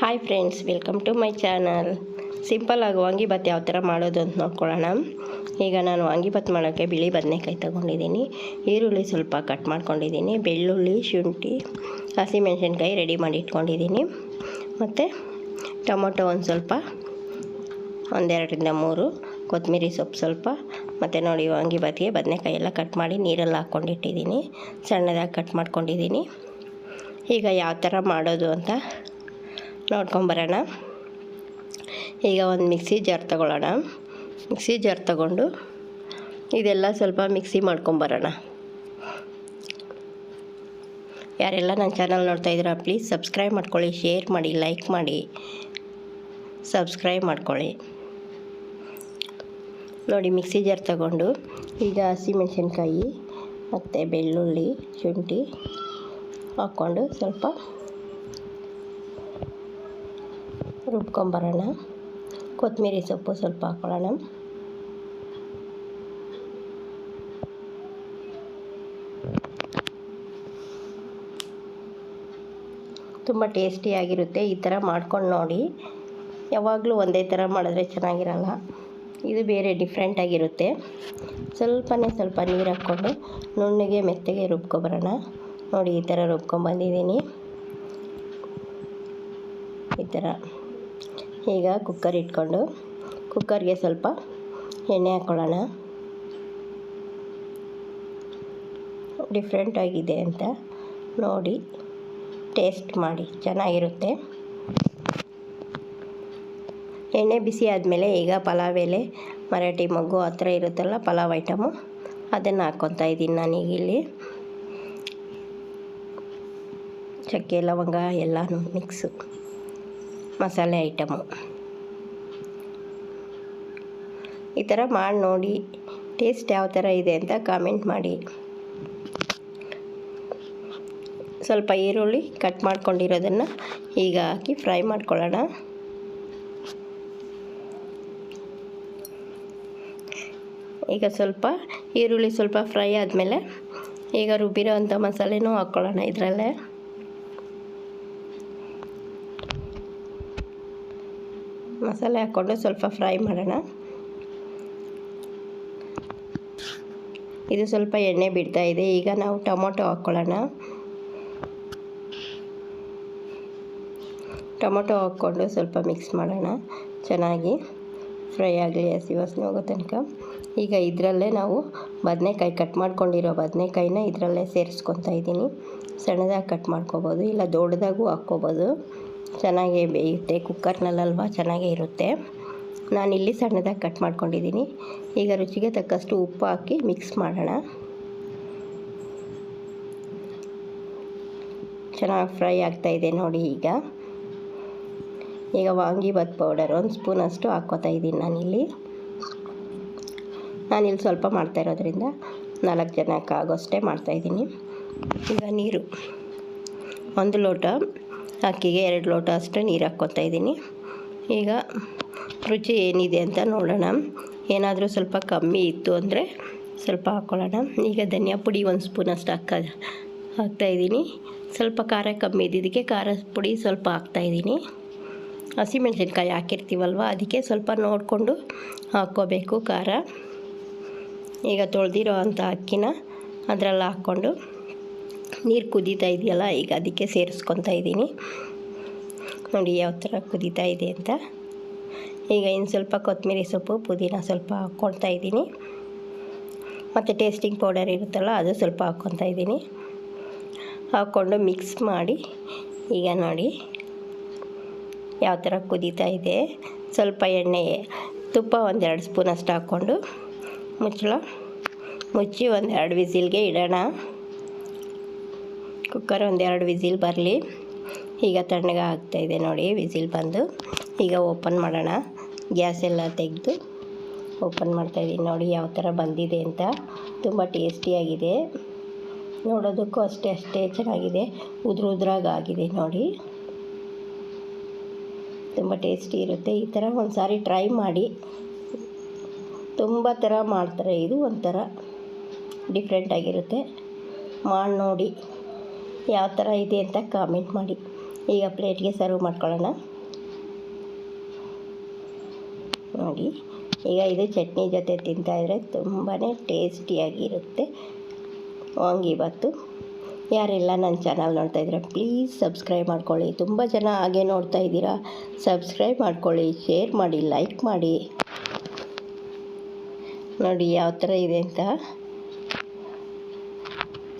Hi friends welcome to my channel ಸಿಂಪಲ್ಲಾಗಿ ವಾಂಗಿಭಾತ್ ಯಾವ ಥರ ಮಾಡೋದು ಅಂತ ನೋಡ್ಕೊಳ್ಳೋಣ. ಈಗ ನಾನು ವಾಂಗಿಭಾತ್ ಮಾಡೋಕ್ಕೆ ಬಿಳಿ ಬದನೆಕಾಯಿ ತೊಗೊಂಡಿದ್ದೀನಿ. ಈರುಳ್ಳಿ ಸ್ವಲ್ಪ ಕಟ್ ಮಾಡ್ಕೊಂಡಿದ್ದೀನಿ. ಬೆಳ್ಳುಳ್ಳಿ, ಶುಂಠಿ ಹಸಿಮೆಣಸಿನ್ಕಾಯಿ ರೆಡಿ ಮಾಡಿ ಇಟ್ಕೊಂಡಿದ್ದೀನಿ. ಮತ್ತು ಟೊಮೊಟೊ ಒಂದು ಸ್ವಲ್ಪ ಒಂದೆರಡರಿಂದ ಮೂರು. ಕೊತ್ತಂಬರಿ ಸೊಪ್ಪು ಸ್ವಲ್ಪ. ಮತ್ತು ನೋಡಿ ವಾಂಗಿಭಾತಿಗೆ ಬದನೆಕಾಯಿ ಎಲ್ಲ ಕಟ್ ಮಾಡಿ ನೀರಲ್ಲಿ ಹಾಕ್ಕೊಂಡಿಟ್ಟಿದ್ದೀನಿ ಸಣ್ಣದಾಗಿ ಕಟ್ ಮಾಡ್ಕೊಂಡಿದ್ದೀನಿ. ಈಗ ಯಾವ ಥರ ಮಾಡೋದು ಅಂತ ನೋಡ್ಕೊಂಬರೋಣ ಈಗ ಒಂದು ಮಿಕ್ಸಿ ಜಾರ್ ತಗೊಳ್ಳೋಣ. ಮಿಕ್ಸಿ ಜಾರ್ ತಗೊಂಡು ಇದೆಲ್ಲ ಸ್ವಲ್ಪ ಮಿಕ್ಸಿ ಮಾಡ್ಕೊಂಬರೋಣ. ಯಾರೆಲ್ಲ ನನ್ನ ಚಾನಲ್ ನೋಡ್ತಾ ಇದ್ದೀರಾ, ಪ್ಲೀಸ್ ಸಬ್ಸ್ಕ್ರೈಬ್ ಮಾಡ್ಕೊಳ್ಳಿ, ಶೇರ್ ಮಾಡಿ, ಲೈಕ್ ಮಾಡಿ. ಸಬ್ಸ್ಕ್ರೈಬ್ ಮಾಡ್ಕೊಳ್ಳಿ. ನೋಡಿ, ಮಿಕ್ಸಿ ಜಾರ್ ತಗೊಂಡು ಈಗ ಹಸಿಮೆಣಸಿನ್ಕಾಯಿ ಮತ್ತು ಬೆಳ್ಳುಳ್ಳಿ ಶುಂಠಿ ಹಾಕ್ಕೊಂಡು ಸ್ವಲ್ಪ ರುಬ್ಕೊಂಬರೋಣ. ಕೊತ್ತಂಬರಿ ಸೊಪ್ಪು ಸ್ವಲ್ಪ ಹಾಕ್ಕೊಳ್ಳೋಣ ತುಂಬ ಟೇಸ್ಟಿಯಾಗಿರುತ್ತೆ ಈ ಥರ ಮಾಡ್ಕೊಂಡು ನೋಡಿ. ಯಾವಾಗಲೂ ಒಂದೇ ಥರ ಮಾಡಿದ್ರೆ ಚೆನ್ನಾಗಿರಲ್ಲ. ಇದು ಬೇರೆ ಡಿಫ್ರೆಂಟಾಗಿರುತ್ತೆ ಸ್ವಲ್ಪನೇ ಸ್ವಲ್ಪ ನೀರು ಹಾಕ್ಕೊಂಡು ನುಣ್ಣಗೆ ಮೆತ್ತಗೆ ರುಬ್ಕೊಬರೋಣ. ನೋಡಿ ಈ ಥರ ರುಬ್ಕೊಂಬಂದಿದ್ದೀನಿ. ಈ ಥರ. ಈಗ ಕುಕ್ಕರ್ ಇಟ್ಕೊಂಡು ಕುಕ್ಕರ್ಗೆ ಸ್ವಲ್ಪ ಎಣ್ಣೆ ಹಾಕ್ಕೊಳ್ಳೋಣ ಡಿಫ್ರೆಂಟಾಗಿದೆ ಅಂತ ನೋಡಿ ಟೇಸ್ಟ್ ಮಾಡಿ, ಚೆನ್ನಾಗಿರುತ್ತೆ. ಎಣ್ಣೆ ಬಿಸಿ ಆದಮೇಲೆ ಈಗ ಪಲಾವ್ ಎಲೆ, ಮರಾಠಿ ಮೊಗ್ಗು ಆ ಥರ ಇರುತ್ತಲ್ಲ ಪಲಾವ್ ಐಟಮು ಅದನ್ನು ಹಾಕ್ಕೊತಾ ಇದ್ದೀನಿ ನಾನೀಗ ಇಲ್ಲಿ. ಚಕ್ಕೆ, ಲವಂಗ ಎಲ್ಲನೂ ಮಿಕ್ಸು ಮಸಾಲೆ ಐಟಮು. ಈ ಥರ ಮಾಡಿ ನೋಡಿ, ಟೇಸ್ಟ್ ಯಾವ ಥರ ಇದೆ ಅಂತ ಕಾಮೆಂಟ್ ಮಾಡಿ. ಸ್ವಲ್ಪ ಈರುಳ್ಳಿ ಕಟ್ ಮಾಡ್ಕೊಂಡಿರೋದನ್ನು ಈಗ ಹಾಕಿ ಫ್ರೈ ಮಾಡ್ಕೊಳ್ಳೋಣ. ಈಗ ಸ್ವಲ್ಪ ಈರುಳ್ಳಿ ಸ್ವಲ್ಪ ಫ್ರೈ ಆದಮೇಲೆ ಈಗ ರುಬ್ಬಿರೋ ಅಂಥ ಮಸಾಲೆನೂ ಹಾಕ್ಕೊಳ್ಳೋಣ ಇದರಲ್ಲೇ. ಮಸಾಲೆ ಹಾಕ್ಕೊಂಡು ಸ್ವಲ್ಪ ಫ್ರೈ ಮಾಡೋಣ. ಇದು ಸ್ವಲ್ಪ ಎಣ್ಣೆ ಬಿಡ್ತಾ ಇದೆ. ಈಗ ನಾವು ಟೊಮೊಟೊ ಹಾಕ್ಕೊಳ್ಳೋಣ. ಟೊಮೊಟೊ ಹಾಕ್ಕೊಂಡು ಸ್ವಲ್ಪ ಮಿಕ್ಸ್ ಮಾಡೋಣ. ಚೆನ್ನಾಗಿ ಫ್ರೈ ಆಗಲಿ ಹಸಿ ವಾಸನೆ ಹೋಗೋ ತನಕ. ಈಗ ಇದರಲ್ಲೇ ನಾವು ಬದನೆಕಾಯಿ ಕಟ್ ಮಾಡ್ಕೊಂಡಿರೋ ಬದನೆಕಾಯಿನ ಇದರಲ್ಲೇ ಸೇರಿಸ್ಕೊತಾ ಇದ್ದೀನಿ. ಸಣ್ಣದಾಗಿ ಕಟ್ ಮಾಡ್ಕೊಬೋದು, ಇಲ್ಲ ದೊಡ್ಡದಾಗೂ ಹಾಕ್ಕೊಬೋದು. ಚೆನ್ನಾಗೇ ಬೇಯುತ್ತೆ, ಕುಕ್ಕರ್ನಲ್ಲಲ್ವ ಚೆನ್ನಾಗೇ ಇರುತ್ತೆ. ನಾನು ಇಲ್ಲಿ ಸಣ್ಣದಾಗಿ ಕಟ್ ಮಾಡ್ಕೊಂಡಿದ್ದೀನಿ ಈಗ ರುಚಿಗೆ ತಕ್ಕಷ್ಟು ಉಪ್ಪು ಹಾಕಿ ಮಿಕ್ಸ್ ಮಾಡೋಣ. ಚೆನ್ನಾಗಿ ಫ್ರೈ ಆಗ್ತಾಯಿದೆ ನೋಡಿ ಈಗ. ಈಗ ವಾಂಗಿಭಾತ್ ಪೌಡರ್ ಒಂದು ಸ್ಪೂನಷ್ಟು ಹಾಕ್ಕೋತಾ ಇದ್ದೀನಿ ನಾನಿಲ್ಲಿ ನಾನಿಲ್ಲಿ ಸ್ವಲ್ಪ ಮಾಡ್ತಾ ಇರೋದ್ರಿಂದ ನಾಲ್ಕು ಜನಕ್ಕೆ ಆಗೋಷ್ಟೇ ಮಾಡ್ತಾಯಿದ್ದೀನಿ ಈಗ ನೀರು. ಒಂದು ಲೋಟ ಅಕ್ಕಿಗೆ ಎರಡು ಲೋಟ ಅಷ್ಟು ನೀರು ಹಾಕ್ಕೊತಾ ಇದ್ದೀನಿ. ಈಗ ರುಚಿ ಏನಿದೆ ಅಂತ ನೋಡೋಣ. ಏನಾದರೂ ಸ್ವಲ್ಪ ಕಮ್ಮಿ ಇತ್ತು ಅಂದರೆ ಸ್ವಲ್ಪ ಹಾಕ್ಕೊಳ್ಳೋಣ ಈಗ ಧನಿಯಾ ಪುಡಿ ಒಂದು ಸ್ಪೂನಷ್ಟು ಹಾಕ ಹಾಕ್ತಾಯಿದ್ದೀನಿ ಸ್ವಲ್ಪ ಖಾರ ಕಮ್ಮಿ ಇದ್ದಿದ್ದಕ್ಕೆ ಖಾರ ಪುಡಿ ಸ್ವಲ್ಪ ಹಾಕ್ತಾಯಿದ್ದೀನಿ ಹಸಿಮೆಣ್ಸಿನ್ಕಾಯಿ ಹಾಕಿರ್ತೀವಲ್ವ, ಅದಕ್ಕೆ ಸ್ವಲ್ಪ ನೋಡಿಕೊಂಡು ಹಾಕ್ಕೋಬೇಕು ಖಾರ. ಈಗ ತೊಳೆದಿರೋ ಅಂಥ ಅಕ್ಕಿನ ಅದರಲ್ಲಿ ಹಾಕ್ಕೊಂಡು ನೀರು ಕುದೀತಾ ಇದೆಯಲ್ಲ, ಈಗ ಅದಕ್ಕೆ ಸೇರಿಸ್ಕೊತಾ ಇದ್ದೀನಿ ನೋಡಿ ಯಾವ ಥರ ಕುದೀತಾ ಇದೆ ಅಂತ. ಈಗ ಇನ್ನು ಸ್ವಲ್ಪ ಕೊತ್ತಂಬರಿ ಸೊಪ್ಪು, ಪುದೀನ ಸ್ವಲ್ಪ ಹಾಕ್ಕೊಳ್ತಾ ಇದ್ದೀನಿ ಮತ್ತು ಟೇಸ್ಟಿಂಗ್ ಪೌಡರ್ ಇರುತ್ತಲ್ಲ, ಅದು ಸ್ವಲ್ಪ ಹಾಕ್ಕೊತಾ ಇದ್ದೀನಿ ಹಾಕ್ಕೊಂಡು ಮಿಕ್ಸ್ ಮಾಡಿ, ಈಗ ನೋಡಿ ಯಾವ ಥರ ಕುದೀತಾ ಇದೆ. ಸ್ವಲ್ಪ ಎಣ್ಣೆ, ತುಪ್ಪ ಒಂದೆರಡು ಸ್ಪೂನ್ ಅಷ್ಟು ಹಾಕ್ಕೊಂಡು ಮುಚ್ಚಳ. ಮುಚ್ಚಿ ಒಂದೆರಡು ವಿಸಿಲ್ಗೆ ಇಡೋಣ. ಕುಕ್ಕರ್ ಒಂದೆರಡು ವಿಸಿಲ್ ಬರಲಿ. ಈಗ ತಣ್ಣಗೆ ಇದೆ ನೋಡಿ, ವಿಸಿಲ್ ಬಂದು. ಈಗ ಓಪನ್ ಮಾಡೋಣ. ಗ್ಯಾಸ್ ಎಲ್ಲ ತೆಗೆದು ಓಪನ್ ಮಾಡ್ತಾಯಿದ್ದೀನಿ ನೋಡಿ ಯಾವ ಥರ ಬಂದಿದೆ ಅಂತ. ತುಂಬ ಟೇಸ್ಟಿಯಾಗಿದೆ ನೋಡೋದಕ್ಕೂ ಅಷ್ಟೇ ಅಷ್ಟೇ ಚೆನ್ನಾಗಿದೆ. ಉದ್ರ ಉದ್ರಾಗಾಗಿದೆ ನೋಡಿ. ತುಂಬ ಟೇಸ್ಟಿ ಇರುತ್ತೆ. ಈ ಥರ ಒಂದು ಸಾರಿ ಟ್ರೈ ಮಾಡಿ. ತುಂಬ ಥರ ಮಾಡ್ತಾರೆ. ಇದು ಒಂಥರ ಡಿಫ್ರೆಂಟಾಗಿರುತ್ತೆ ಮಾಡಿ ನೋಡಿ. ಯಾವ ಥರ ಇದೆ ಅಂತ ಕಾಮೆಂಟ್ ಮಾಡಿ. ಈಗ ಪ್ಲೇಟ್ಗೆ ಸರ್ವ್ ಮಾಡ್ಕೊಳ್ಳೋಣ. ನೋಡಿ, ಈಗ ಇದು ಚಟ್ನಿ ಜೊತೆ ತಿಂತಾಯಿದ್ರೆ ತುಂಬಾ ಟೇಸ್ಟಿಯಾಗಿರುತ್ತೆ. ವಾಂಗಿಬಾತು ಯಾರೆಲ್ಲ ನನ್ನ ಚಾನಲ್ ನೋಡ್ತಾ ಇದ್ದೀರಾ ಪ್ಲೀಸ್ ಸಬ್ಸ್ಕ್ರೈಬ್ ಮಾಡ್ಕೊಳ್ಳಿ. ತುಂಬ ಜನ ಹಾಗೆ ನೋಡ್ತಾ ಇದ್ದೀರಾ ಸಬ್ಸ್ಕ್ರೈಬ್ ಮಾಡ್ಕೊಳ್ಳಿ ಶೇರ್ ಮಾಡಿ ಲೈಕ್ ಮಾಡಿ. ನೋಡಿ, ಯಾವ ಥರ ಇದೆ ಅಂತ.